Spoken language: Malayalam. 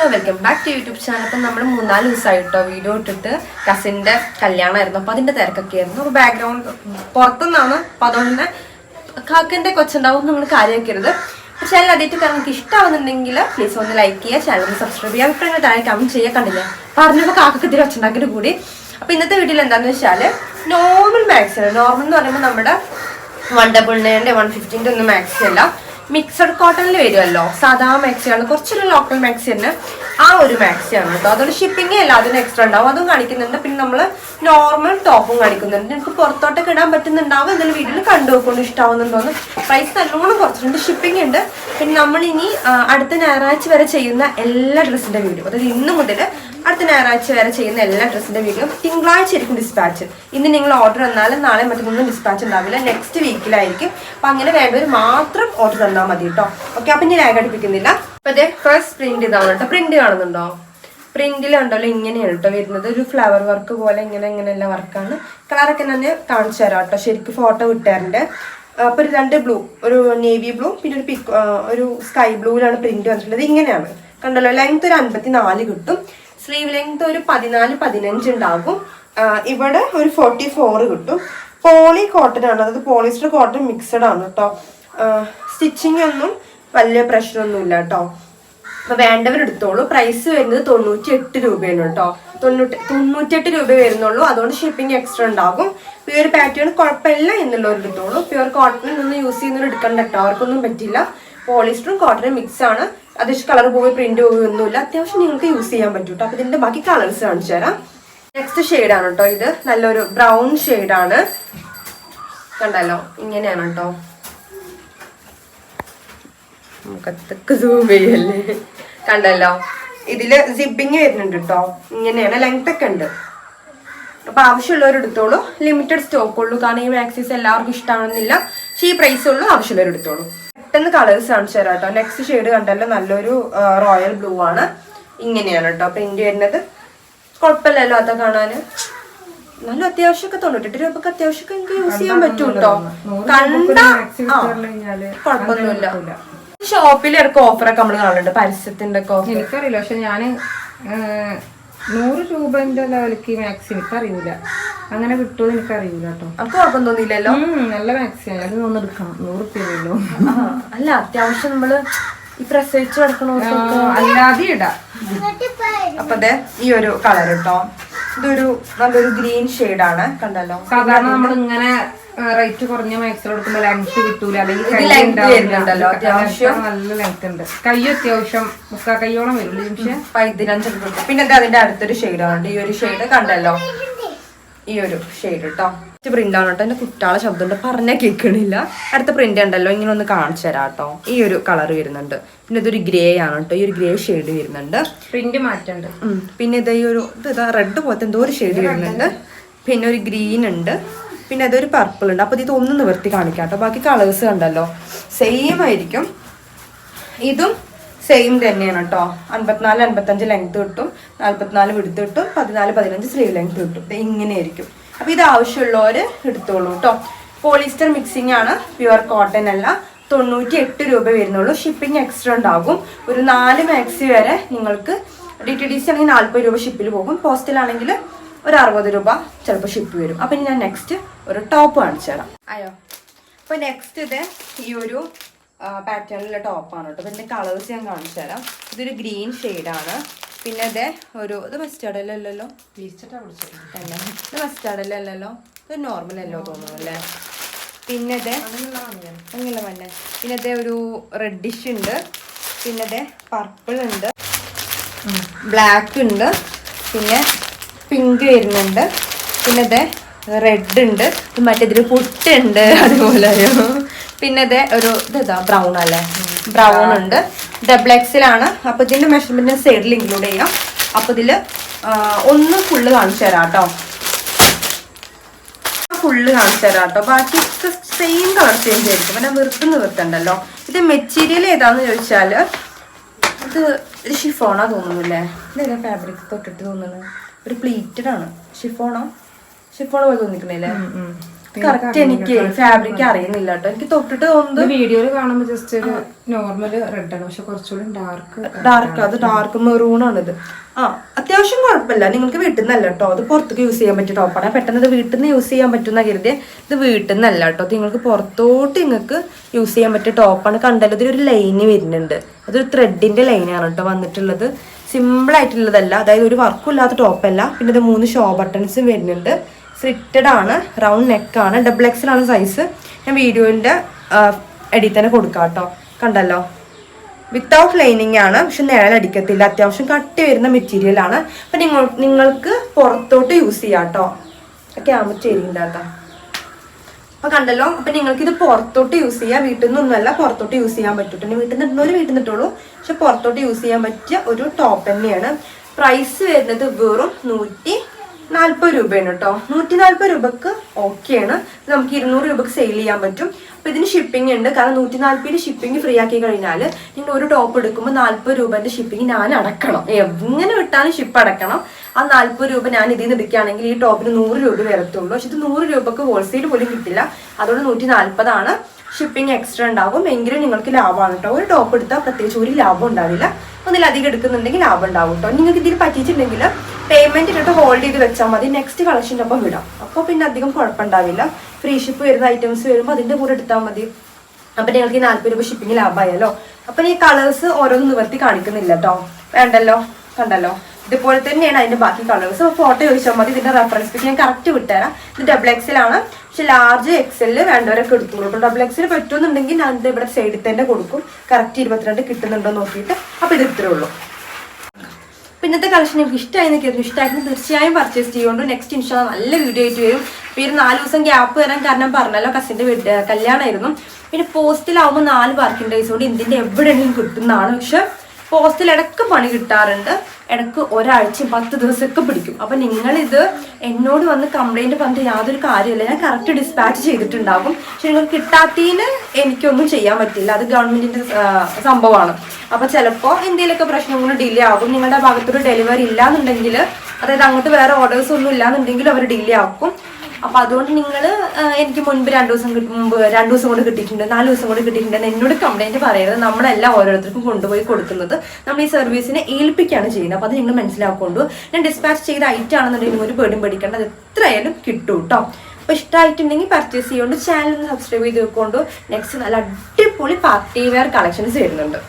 Hello welcome back to YouTube channel. അപ്പം നമ്മൾ മൂന്നാൽ ദിവസമായിട്ടോ വീഡിയോ ഇട്ടിട്ട് കസിന്റെ കല്യാണമായിരുന്നു. അപ്പോൾ അതിന്റെ തിരക്കൊക്കെ ആയിരുന്നു. അപ്പോൾ ബാക്ക്ഗ്രൗണ്ട് പുറത്തുനിന്നാണ്. അപ്പോൾ അതുകൊണ്ട് കാക്കന്റെ കൊച്ചുണ്ടാവും നിങ്ങൾ കാര്യമാക്കരുത്. ചാനൽ ആദ്യമായിട്ട് കാരണം നിങ്ങൾക്ക് ഇഷ്ടമാവുന്നുണ്ടെങ്കിൽ പ്ലീസ് ഒന്ന് ലൈക്ക് ചെയ്യുക ചാനൽ സബ്സ്ക്രൈബ് ചെയ്യുക. അഭിപ്രായങ്ങൾ താഴെ കമന്റ് ചെയ്യുക കണ്ടില്ലേ പറഞ്ഞപ്പോൾ കാക്കക്ക് ഇത്തിരി ഒച്ചുണ്ടാക്കിയിട്ട് കൂടി. അപ്പോൾ ഇന്നത്തെ വീട്ടിൽ എന്താണെന്ന് വെച്ചാൽ നോർമൽ മാക്സ് നോർമൽ എന്ന് പറയുമ്പോൾ നമ്മുടെ വൺ ഡബിൾ നയന്റെ വൺ ഫിഫ്റ്റീന്റെ ഒന്നും മാക്സി അല്ല. മിക്സഡ് കോട്ടണിൽ വരുമല്ലോ സാധാ മാക്സിയാണ് കുറച്ചൊരു ലോക്കൽ മാക്സി തന്നെ. ആ ഒരു മാക്സി മാക്സിയാണ് കേട്ടോ. അതുകൊണ്ട് ഷിപ്പിംഗ് അല്ല അതിന് എക്സ്ട്രാ ഉണ്ടാവും. അതും കാണിക്കുന്നുണ്ട്. പിന്നെ നമ്മൾ നോർമൽ ടോപ്പും കാണിക്കുന്നുണ്ട്. നിങ്ങൾക്ക് പുറത്തോട്ടൊക്കെ ഇടാൻ പറ്റുന്നുണ്ടാവും. എന്നാലും വീട്ടിൽ കണ്ടു നോക്കൊണ്ട് ഇഷ്ടാവുന്നുണ്ടോന്ന് പ്രൈസ് നല്ലോണം കുറച്ചിട്ടുണ്ട് ഷിപ്പിംഗ് ഉണ്ട്. പിന്നെ നമ്മൾ ഇനി അടുത്ത ഞായറാഴ്ച വരെ ചെയ്യുന്ന എല്ലാ ഡ്രസ്സിന്റെ വീഡിയോ. അതായത് ഇന്ന് മുതൽ അടുത്ത ഞായറാഴ്ച വരെ ചെയ്യുന്ന എല്ലാ ഡ്രസ്സിന്റെ വീഡിയോ. തിങ്കളാഴ്ച ആയിരിക്കും ഡിസ്പാച്ച് ഇന്ന് നിങ്ങൾ ഓർഡർ തന്നാലും നാളെ മറ്റൊന്നും ഡിസ്പാച്ച് ഉണ്ടാവില്ല. നെക്സ്റ്റ് വീക്കിലായിരിക്കും അപ്പൊ അങ്ങനെ വേണ്ടവർ മാത്രം ഓർഡർ തന്നാൽ മതി കേട്ടോ. ഓക്കെ അപ്പൊ ഞാൻ ഘടിപ്പിക്കുന്നില്ല അപ്പൊ അതെ ഫസ്റ്റ് പ്രിന്റ് ഇതാണ് കേട്ടോ. പ്രിന്റ് കാണുന്നുണ്ടോ? പ്രിന്റിലുണ്ടല്ലോ ഇങ്ങനെയാണ് കേട്ടോ വരുന്നത്. ഒരു ഫ്ലവർ വർക്ക് പോലെ ഇങ്ങനെ ഇങ്ങനെയുള്ള വർക്കാണ് കളറൊക്കെ തന്നെ കാണിച്ചു തരാം കേട്ടോ. ശരിക്കും ഫോട്ടോ കിട്ടാറുണ്ട് അപ്പൊ ഒരു രണ്ട് ബ്ലൂ ഒരു നേവി ബ്ലൂ പിന്നെ ഒരു പിക് ഒരു സ്കൈ ബ്ലൂവിലാണ് പ്രിന്റ് വന്നിട്ടുള്ളത്. ഇങ്ങനെയാണ്. കണ്ടല്ലോ ലെങ്ത് ഒരു അൻപത്തി നാല് കിട്ടും. സ്ലീവ് ലെങ്ത് ഒരു പതിനാല് പതിനഞ്ച് ഉണ്ടാകും. ഇവിടെ ഒരു ഫോർട്ടി ഫോർ കിട്ടും. പോളി കോട്ടൺ ആണ്. അതായത് പോളിസ്റ്റർ കോട്ടൺ മിക്സഡ് ആണ് കേട്ടോ. സ്റ്റിച്ചിങ് ഒന്നും വലിയ പ്രശ്നമൊന്നുമില്ല കേട്ടോ. അപ്പൊ വേണ്ടവർ എടുത്തോളൂ പ്രൈസ് വരുന്നത് തൊണ്ണൂറ്റി എട്ട് രൂപയാണ് കേട്ടോ. തൊണ്ണൂറ്റി തൊണ്ണൂറ്റെട്ട് രൂപ വരുന്നുള്ളൂ. അതുകൊണ്ട് ഷിപ്പിംഗ് എക്സ്ട്രാ ഉണ്ടാകും. പ്യുവർ പാറ്റേൺ കുഴപ്പമില്ല എന്നുള്ളവർ എടുത്തോളൂ. പ്യുവർ കോട്ടണിൽ നിന്ന് യൂസ് ചെയ്യുന്നവർ എടുക്കണ്ട കേട്ടോ. അവർക്കൊന്നും പറ്റില്ല. പോളിസ്റ്ററും കോട്ടണും മിക്സ് ആണ്. അത്യാവശ്യം കളർ പോയി പ്രിന്റ് പോയി ഒന്നുമില്ല. അത്യാവശ്യം നിങ്ങൾക്ക് യൂസ് ചെയ്യാൻ പറ്റും കേട്ടോ. അപ്പൊ ഇതിന്റെ ബാക്കി കളേഴ്സ് കാണിച്ചു തരാം. നെക്സ്റ്റ് ഷെയ്ഡാണ് കേട്ടോ ഇത്. നല്ലൊരു ബ്രൗൺ ഷെയ്ഡാണ് കണ്ടല്ലോ? ഇങ്ങനെയാണ് കേട്ടോ. മുഖത്തൊക്കെ സൂം ചെയ്യല്ലേ? കണ്ടല്ലോ. ഇതിൽ സിബിങ് വരുന്നുണ്ട് കേട്ടോ ഇങ്ങനെയാണ് ലെങ്ത് ഒക്കെ ഉണ്ട്. അപ്പൊ ആവശ്യമുള്ളവർ എടുത്തോളൂ. ലിമിറ്റഡ് സ്റ്റോക്ക് ഉള്ളൂ. കാരണം ഈ മാക്സിസ് എല്ലാവർക്കും ഇഷ്ടമാണെന്നില്ല പക്ഷെ ഈ പ്രൈസ് ഉള്ളൂ ആവശ്യമുള്ളവർ എടുത്തോളൂ. പെട്ടെന്ന് കളേഴ്സ് കാണിച്ചു തരാം കേട്ടോ നെക്സ്റ്റ് ഷെയ്ഡ് കണ്ടല്ലോ നല്ലൊരു റോയൽ ബ്ലൂ ആണ്. ഇങ്ങനെയാണ് കേട്ടോ പ്രിന്റ് വരുന്നത്. കുഴപ്പമില്ലല്ലോ അതൊക്കെ കാണാന്. നല്ല അത്യാവശ്യമൊക്കെ തൊണ്ണൂറ്റെട്ട് രൂപക്ക് അത്യാവശ്യമൊക്കെ എനിക്ക് യൂസ് ചെയ്യാൻ പറ്റും കേട്ടോ കണ്ട കുഴപ്പമൊന്നുമില്ല. ഷോപ്പിൽ ഇടയ്ക്ക് ഓഫറൊക്കെ നമ്മൾ കാണുന്നുണ്ട് പരസ്യത്തിന്റെ ഒക്കെ ഓഫർ എനിക്കറിയില്ല. പക്ഷെ ഞാൻ നൂറ് രൂപന്റെ ലെവലിക്ക് മാക്സി എനിക്കറിയില്ല അങ്ങനെ കിട്ടുമോ എനിക്കറിയില്ല കേട്ടോ. അപ്പൊ കുഴപ്പം തോന്നിയില്ലല്ലോ? ഉം, നല്ല മാക്സിയാണ് അത് ഒന്ന് എടുക്കണം നൂറ് രൂപയുള്ളൂ ആ, അല്ല അത്യാവശ്യം നമ്മൾ ഈ പ്രസവിച്ച് കിടക്കണവർക്കൊക്കെ അല്ലാതെ ഇടാം. അപ്പൊ അതെ ഈ ഒരു കളർ കേട്ടോ. ഇതൊരു നല്ലൊരു ഗ്രീൻ ആണ് കണ്ടല്ലോ? സാധാരണ നമ്മൾ ഇങ്ങനെ റേറ്റ് കുറഞ്ഞ മാക്സിൽ കൊടുക്കുമ്പോൾ ലെങ്ത് കിട്ടൂല. അല്ലെങ്കിൽ അത്യാവശ്യം. നല്ല ലെങ്ത് ഉണ്ട്. കൈ അത്യാവശ്യം മുക്കാ കൈയോളം വരും പക്ഷേ പതിനഞ്ച് പിന്നെ അതിന്റെ അടുത്തൊരു ഷെയ്ഡാണ് ഈ ഒരു ഷെയ്ഡ് കണ്ടല്ലോ. ഈ ഒരു ഷെയ്ഡ് കേട്ടോ പ്രിന്റ് ആണ് കേട്ടോ. എന്റെ കുട്ടാളെ ശബ്ദം ഉണ്ട് പറഞ്ഞാൽ കേൾക്കണില്ല അടുത്ത പ്രിന്റ് ഉണ്ടല്ലോ ഇങ്ങനെ ഒന്ന് കാണിച്ചു തരാം കേട്ടോ. ഈ ഒരു കളർ വരുന്നുണ്ട്. പിന്നെ ഇതൊരു ഗ്രേ ആണ് കേട്ടോ. ഈ ഒരു ഗ്രേ ഷെയ്ഡ് വരുന്നുണ്ട്. പ്രിന്റ് മാറ്റുണ്ട്. പിന്നെ ഇത് ഈ ഒരു ഇത് റെഡ് പോലത്തെ എന്തോ ഒരു ഷെയ്ഡ് വരുന്നുണ്ട്. പിന്നെ ഒരു ഗ്രീൻ ഉണ്ട്. പിന്നെ അതൊരു പർപ്പിൾ ഉണ്ട്. അപ്പോൾ ഇത് ഒന്ന് നിവർത്തി കാണിക്കാം കേട്ടോ. ബാക്കി കളേഴ്സ് കണ്ടല്ലോ. സെയിം ആയിരിക്കും. ഇതും സെയിം തന്നെയാണ് കേട്ടോ. അൻപത്തിനാല് അൻപത്തഞ്ച് ലെങ്ത് കിട്ടും. നാൽപ്പത്തിനാല് വിടുത്ത് കിട്ടും. പതിനാല് പതിനഞ്ച് സ്ലീവ് ലെങ്ത് കിട്ടും. ഇങ്ങനെയായിരിക്കും അപ്പോൾ ഇത് ആവശ്യമുള്ളവർ എടുത്തോളൂ കേട്ടോ പോളിസ്റ്റർ മിക്സിംഗ് ആണ് പ്യുവർ കോട്ടൺ അല്ല. തൊണ്ണൂറ്റി എട്ട് രൂപ വരുന്നുള്ളൂ. ഷിപ്പിംഗ് എക്സ്ട്രാ ഉണ്ടാകും. ഒരു നാല് മാക്സി വരെ നിങ്ങൾക്ക് ഡി ടി ഡി സി ആണെങ്കിൽ നാൽപ്പത് രൂപ ഷിപ്പിൽ പോകും. പോസ്റ്റിലാണെങ്കിൽ ഒരു അറുപത് രൂപ ചിലപ്പോൾ ഷിപ്പ് വരും. അപ്പം ഇനി ഞാൻ നെക്സ്റ്റ് ഒരു ടോപ്പ് കാണിച്ചു തരാം. അയ്യോ. അപ്പോൾ നെക്സ്റ്റ് ഇത് ഈ ഒരു പാറ്റേണിലെ ടോപ്പാണ് കേട്ടോ ഇതിന്റെ കളേഴ്സ് ഞാൻ കാണിച്ചു തരാം. ഇതൊരു ഗ്രീൻ ഷെയ്ഡാണ് പിന്നെ ഇത് ഒരു ഇത് മസ്റ്റാർഡ് അല്ലല്ലോ? അല്ല ഇത് മസ്റ്റാർഡ് അല്ലല്ലോ? ഇത് നോർമൽ അല്ലോ തോന്നുന്നു അല്ലേ? പിന്നെ ഇത് അങ്ങനെയുള്ള മഞ്ഞ പിന്നെ ഇത് ഒരു റെഡിഷ് ഉണ്ട്. പിന്നെ ഇത് പർപ്പിൾ ഉണ്ട്. ബ്ലാക്ക് ഉണ്ട്. പിന്നെ പിങ്ക് വരുന്നുണ്ട്. പിന്നെ ഇത് റെഡ് ഉണ്ട് മറ്റേതിൽ പുട്ടുണ്ട് അതുപോലെ. പിന്നെ ഇത് ഒരു ഇതാ ബ്രൗൺ അല്ലേ? ബ്രൗൺ ഉണ്ട്. ഡബിൾ എക്സിലാണ് അപ്പൊ ഇതിന്റെ മെഷർമെന്റ് സൈഡിൽ ഇൻക്ലൂഡ് ചെയ്യാം. അപ്പൊ ഇതിൽ ഒന്ന് ഫുള്ള് കാണിച്ചു തരാം കേട്ടോ. ഫുള്ള് കാണിച്ചു തരാം കേട്ടോ. ബാക്കി സെയിം കളർ ചേഞ്ച് ആയിരിക്കും. പിന്നെ വെറുത്ത് നിവർത്തണ്ടല്ലോ ഇത് മെറ്റീരിയൽ ഏതാന്ന് ചോദിച്ചാൽ ഇത് ഷിഫോണാ തോന്നുന്നില്ലേ? ഇതേതാ ഫാബ്രിക് തൊട്ടിട്ട് തോന്നുന്നത്? ഒരു പ്ലീറ്റഡ് ആണ്. ഷിഫോണോ ഷിഫോണോ പോലെ തോന്നിക്കണില്ലേ? കറക്റ്റ് എനിക്ക് ഫാബ്രിക് അറിയുന്നില്ല കേട്ടോ എനിക്ക് തൊട്ടിട്ട് തോന്നുന്നത് വീഡിയോയിൽ കാണുമ്പോൾ ജസ്റ്റ് ഒരു നോർമൽ റെഡ് ആണ്. പക്ഷെ കുറച്ചുകൂടി ഡാർക്ക് ഡാർക്ക് അത് ഡാർക്ക് മെറൂൺ ആണിത് ആ അത്യാവശ്യം കുഴപ്പമില്ല. നിങ്ങൾക്ക് വീട്ടിൽ നിന്നല്ല കേട്ടോ. അത് പുറത്തേക്ക് യൂസ് ചെയ്യാൻ പറ്റിയ ടോപ്പാണ് പെട്ടെന്ന് ഇത് വീട്ടിൽ നിന്ന് യൂസ് ചെയ്യാൻ പറ്റുന്ന കരുതിയ. ഇത് വീട്ടിൽ നിന്നല്ല കേട്ടോ. നിങ്ങൾക്ക് പുറത്തോട്ട് നിങ്ങൾക്ക് യൂസ് ചെയ്യാൻ പറ്റിയ ടോപ്പാണ് കണ്ടല്ലോ ഇതിലൊരു ലൈന് വരുന്നുണ്ട്. അതൊരു ത്രെഡിന്റെ ലൈനാണ് കേട്ടോ വന്നിട്ടുള്ളത്. സിമ്പിൾ ആയിട്ടുള്ളതല്ല. അതായത് ഒരു വർക്കും ഇല്ലാത്ത ടോപ്പല്ല പിന്നെ ഇത് മൂന്ന് ഷോ ബട്ടൺസും വരുന്നുണ്ട്. സ്ലിറ്റഡ് ആണ് റൗണ്ട് നെക്കാണ് ഡബിൾ എക്സൽ ആണ് സൈസ് ഞാൻ വീഡിയോന്റെ എഡിറ്റ് തന്നെ കൊടുക്കാം കേട്ടോ. കണ്ടല്ലോ? വിത്തൗട്ട് ലൈനിങ് ആണ് പക്ഷെ നിഴലടിക്കത്തില്ല അത്യാവശ്യം കട്ടി വരുന്ന മെറ്റീരിയൽ ആണ്. അപ്പം നിങ്ങൾ നിങ്ങൾക്ക് പുറത്തോട്ട് യൂസ് ചെയ്യാം കേട്ടോ. ക്യാമറ ചേരിണ്ടാട്ടാ അപ്പം കണ്ടല്ലോ? അപ്പം നിങ്ങൾക്കിത് പുറത്തോട്ട് യൂസ് ചെയ്യാം. വീട്ടിൽ നിന്നൊന്നുമല്ല പുറത്തോട്ട് യൂസ് ചെയ്യാൻ പറ്റൂട്ടോ. വീട്ടിൽ നിന്ന് ഒരു വീട്ടിൽ നിന്നിട്ടുള്ളൂ പക്ഷെ പുറത്തോട്ട് യൂസ് ചെയ്യാൻ പറ്റിയ ഒരു ടോപ്പ് തന്നെയാണ്. പ്രൈസ് വരുന്നത് വെറും നൂറ്റി നാൽപ്പത് രൂപയാണ് കേട്ടോ. നൂറ്റി നാൽപ്പത് രൂപക്ക് ഓക്കെയാണ് നമുക്ക് ഇരുന്നൂറ് രൂപക്ക് സെയിൽ ചെയ്യാൻ പറ്റും. അപ്പൊ ഇതിന് ഷിപ്പിംഗ് ഉണ്ട്. കാരണം നൂറ്റി നാൽപ്പതിന് ഷിപ്പിംഗ് ഫ്രീ ആക്കി കഴിഞ്ഞാൽ നിങ്ങൾ ഒരു ടോപ്പ് എടുക്കുമ്പോൾ നാൽപ്പത് രൂപന്റെ ഷിപ്പിംഗ് ഞാൻ അടക്കണം. എങ്ങനെ വിട്ടാലും ഷിപ്പ് അടക്കണം. ആ നാൽപ്പത് രൂപ ഞാൻ ഇതിൽ നിന്ന് എടുക്കുകയാണെങ്കിൽ ഈ ടോപ്പിന് നൂറ് രൂപ വരത്തുള്ളൂ. പക്ഷെ ഇത് നൂറ് രൂപക്ക് ഹോൾസെയിൽ പോലും കിട്ടില്ല. അതുകൊണ്ട് നൂറ്റി നാൽപ്പതാണ് ഷിപ്പിംഗ് എക്സ്ട്രാ ഉണ്ടാവും. എങ്കിലും നിങ്ങൾക്ക് ലാഭമാണ് കേട്ടോ. ഒരു ടോപ്പ് എടുത്താൽ പ്രത്യേകിച്ച് ഒരു ലാഭം ഉണ്ടാവില്ല. ഒന്നിലധികം എടുക്കുന്നുണ്ടെങ്കിൽ ലാഭം ഉണ്ടാവും കേട്ടോ നിങ്ങൾക്ക് ഇതിൽ പറ്റിയിട്ടുണ്ടെങ്കിൽ പേയ്മെന്റ് ഇട്ടിട്ട് ഹോൾഡ് ചെയ്ത് വെച്ചാൽ മതി. നെക്സ്റ്റ് കളക്ഷന്റെ ഒപ്പം വിടാം. അപ്പോൾ പിന്നെ അധികം കുഴപ്പമുണ്ടാവില്ല. ഫ്രീ ഷിപ്പ് വരുന്ന ഐറ്റംസ് വരുമ്പോൾ അതിന്റെ കൂടെ എടുത്താൽ മതി. അപ്പം നിങ്ങൾക്ക് ഈ നാൽപ്പത് രൂപ ഷിപ്പിംഗ് ലാഭമായല്ലോ. അപ്പം ഈ കളേഴ്സ് ഓരോന്ന് നിവർത്തി കാണിക്കുന്നില്ല കേട്ടോ വേണ്ടല്ലോ? കണ്ടല്ലോ? ഇതുപോലെ തന്നെയാണ് അതിന്റെ ബാക്കി കളേഴ്സ് ഫോട്ടോ ചോദിച്ചാൽ മതി ഇതിന്റെ റെഫറൻസ് പിക്ക് ഞാൻ കറക്റ്റ് വിട്ടുതരാം. ഇത് ഡബിൾ എക്സൽ ആണ് പക്ഷെ ലാർജ് എക്സലിൽ വേണ്ടവരൊക്കെ എടുത്തോളൂ കേട്ടോ ഡബിൾ എക്സിൽ പറ്റുമെന്നുണ്ടെങ്കിൽ ഞാൻ ഇത് ഇവിടെ സൈഡിൽ തന്നെ കൊടുക്കും. കറക്റ്റ് ഇരുപത്തിരണ്ട് കിട്ടുന്നുണ്ടോ നോക്കിയിട്ട്. അപ്പൊ ഇത് ഇത്രേ ഉള്ളൂ. അപ്പൊ ഇന്നത്തെ കളക്ഷൻ എനിക്ക് ഇഷ്ടമായി നിൽക്കുന്നു ഇഷ്ടമായിരുന്നു തീർച്ചയായും പർച്ചേസ് ചെയ്യുകൊണ്ട് നെക്സ്റ്റ് ഇൻഷാ നല്ല വീഡിയോ ആയിട്ട് വരും. പിന്നെ നാല് ദിവസം ഗ്യാപ്പ് വരാൻ കാരണം പറഞ്ഞല്ലോ കസിന്റെ വീട് കല്യാണമായിരുന്നു പിന്നെ പോസ്റ്റിലാവുമ്പോൾ നാല് വർക്കിംഗ് ഡേയ്സ് കൊണ്ട് ഇന്ത്യന്റെ എവിടെയെങ്കിലും കിട്ടുന്നതാണ്. പക്ഷെ പോസ്റ്റിൽ ഇടയ്ക്ക് പണി കിട്ടാറുണ്ട്. ഇടയ്ക്ക് ഒരാഴ്ചയും പത്ത് ദിവസമൊക്കെ പിടിക്കും. അപ്പൊ നിങ്ങൾ ഇത് എന്നോട് വന്ന് കംപ്ലൈന്റ് പറഞ്ഞിട്ട് യാതൊരു കാര്യമില്ല ഞാൻ കറക്റ്റ് ഡിസ്പാച്ച് ചെയ്തിട്ടുണ്ടാകും. പക്ഷെ നിങ്ങൾക്ക് കിട്ടാത്തതിന് എനിക്കൊന്നും ചെയ്യാൻ പറ്റില്ല. അത് ഗവൺമെന്റിന്റെ സംഭവമാണ്. അപ്പൊ ചിലപ്പോൾ എന്തെങ്കിലുമൊക്കെ പ്രശ്നങ്ങൾ ഡിലേ ആകും. നിങ്ങളുടെ ഭാഗത്തൊരു ഡെലിവറി ഇല്ലാന്നുണ്ടെങ്കിൽ അതായത് അങ്ങോട്ട് വേറെ ഓർഡേഴ്സ് ഒന്നും ഇല്ലാന്നുണ്ടെങ്കിൽ അവർ ഡിലേ ആക്കും. അപ്പൊ അതുകൊണ്ട് നിങ്ങൾ എനിക്ക് മുൻപ് രണ്ടു ദിവസം മുമ്പ് രണ്ടു ദിവസം കൊണ്ട് കിട്ടിയിട്ടുണ്ട് നാല് ദിവസം കൊണ്ട് കിട്ടിയിട്ടുണ്ട് എന്നോട് കംപ്ലൈന്റ് പറയരുത്. നമ്മളെല്ലാം ഓരോരുത്തർക്കും കൊണ്ടുപോയി കൊടുക്കുന്നത് നമ്മൾ ഈ സർവീസിനെ ഏൽപ്പിക്കുകയാണ് ചെയ്യുന്നത്. അപ്പൊ അത് നിങ്ങൾ മനസ്സിലാക്കൊണ്ടു. ഞാൻ ഡിസ്പാച്ച് ചെയ്ത ഐറ്റം ആണെന്നുണ്ടെങ്കിൽ ഒരു പേടിയും പേടിക്കേണ്ട. അത് എത്രയായാലും കിട്ടും കേട്ടോ അപ്പൊ ഇഷ്ടമായിട്ടുണ്ടെങ്കിൽ പർച്ചേസ് ചെയ്യുകൊണ്ട് ചാനൽ ഒന്ന് സബ്സ്ക്രൈബ് ചെയ്ത് വെക്കൊണ്ട് നെക്സ്റ്റ് നല്ല അടിപൊളി പാർട്ടി വെയർ കളക്ഷൻസ് വരുന്നുണ്ട്.